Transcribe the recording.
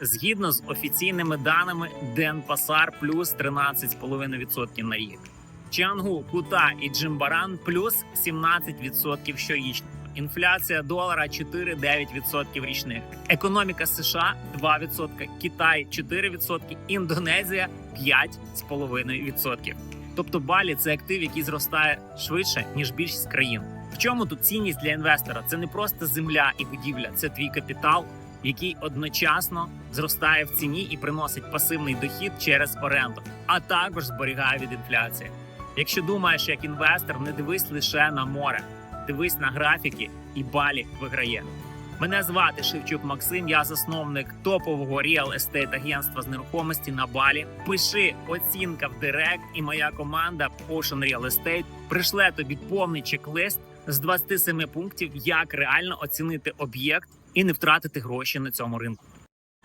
Згідно з офіційними даними, Денпасар плюс 13,5% на рік. Чангу, Кута і Джимбаран плюс 17% щорічно. Інфляція долара 4,9% річних. Економіка США 2%, Китай 4%, Індонезія 5,5%. Тобто Балі це актив, який зростає швидше ніж більшість країн. В чому тут цінність для інвестора? Це не просто земля і будівля, це твій капітал, який одночасно зростає в ціні і приносить пасивний дохід через оренду, а також зберігає від інфляції. Якщо думаєш як інвестор, не дивись лише на море, дивись на графіки, і балі виграє. Мене звати Шевчук Максим. Я засновник топового реал естейт агентства з нерухомості на Балі. Пиши оцінка в Директ, і моя команда Ocean Real Estate пришле тобі повний чек-лист з 27 пунктів, як реально оцінити об'єкт і не втратити гроші на цьому ринку.